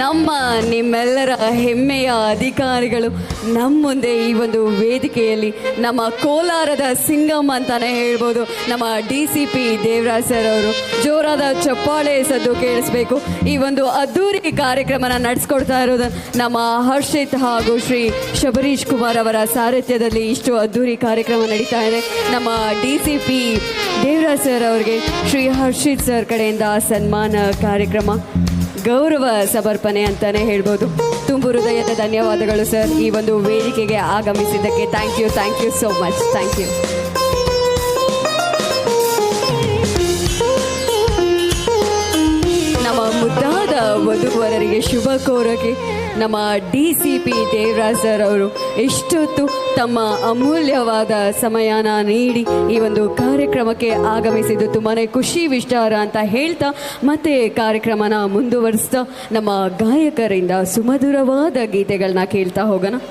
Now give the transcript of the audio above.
ನಮ್ಮ ನಿಮ್ಮೆಲ್ಲರ ಹೆಮ್ಮೆಯ ಅಧಿಕಾರಿಗಳು ನಮ್ಮ ಮುಂದೆ ಈ ಒಂದು ವೇದಿಕೆಯಲ್ಲಿ ನಮ್ಮ ಕೋಲಾರದ ಸಿಂಗಮ್ ಅಂತಾನೆ ಹೇಳ್ಬೋದು. ನಮ್ಮ D C P Devaraj sir ಅವರು ಜೋರಾದ ಚಪ್ಪಾಳೆ ಸದ್ದು ಕೇಳಿಸ್ಬೇಕು. ಈ ಒಂದು ಅದ್ದೂರಿ ಕಾರ್ಯಕ್ರಮನ ನಡೆಸ್ಕೊಡ್ತಾ ಇರೋದು ನಮ್ಮ ಹರ್ಷಿತ್ ಹಾಗೂ ಶ್ರೀ ಶಬರೀಶ್ ಕುಮಾರ್ ಅವರ ಸಾರಥ್ಯದಲ್ಲಿ ಇಷ್ಟು ಅದ್ದೂರಿ ಕಾರ್ಯಕ್ರಮ ನಡೀತಾ ಇದೆ. ನಮ್ಮ D C P Devaraj sir ಅವರಿಗೆ ಶ್ರೀ ಹರ್ಷಿತ್ ಸರ್ ಕಡೆಯಿಂದ ಸನ್ಮಾನ ಕಾರ್ಯಕ್ರಮ. ಗೌರವ ಸಮರ್ಪಣೆ ಅಂತಾನೆ ಹೇಳ್ಬೋದು. ತುಂಬು ಹೃದಯದ ಧನ್ಯವಾದಗಳು ಸರ್. ಈ ಒಂದು ವೇದಿಕೆಗೆ ಆಗಮಿಸಿದ್ದಕ್ಕೆ thank you thank you so much thank you ವಧುವರರಿಗೆ ಶುಭ ಕೋರಕ್ಕೆ ನಮ್ಮ D C P Devaraj sir ಅವರು ಎಷ್ಟೊತ್ತು ತಮ್ಮ ಅಮೂಲ್ಯವಾದ ಸಮಯನ ನೀಡಿ ಈ ಒಂದು ಕಾರ್ಯಕ್ರಮಕ್ಕೆ ಆಗಮಿಸಿದ್ದು ತುಂಬಾ ಖುಷಿ ವಿಚಾರ ಅಂತ ಹೇಳ್ತಾ ಮತ್ತೆ ಕಾರ್ಯಕ್ರಮನ ಮುಂದುವರಿಸ್ತಾ ನಮ್ಮ ಗಾಯಕರಿಂದ ಸುಮಧುರವಾದ ಗೀತೆಗಳನ್ನ ಕೇಳ್ತಾ ಹೋಗೋಣ.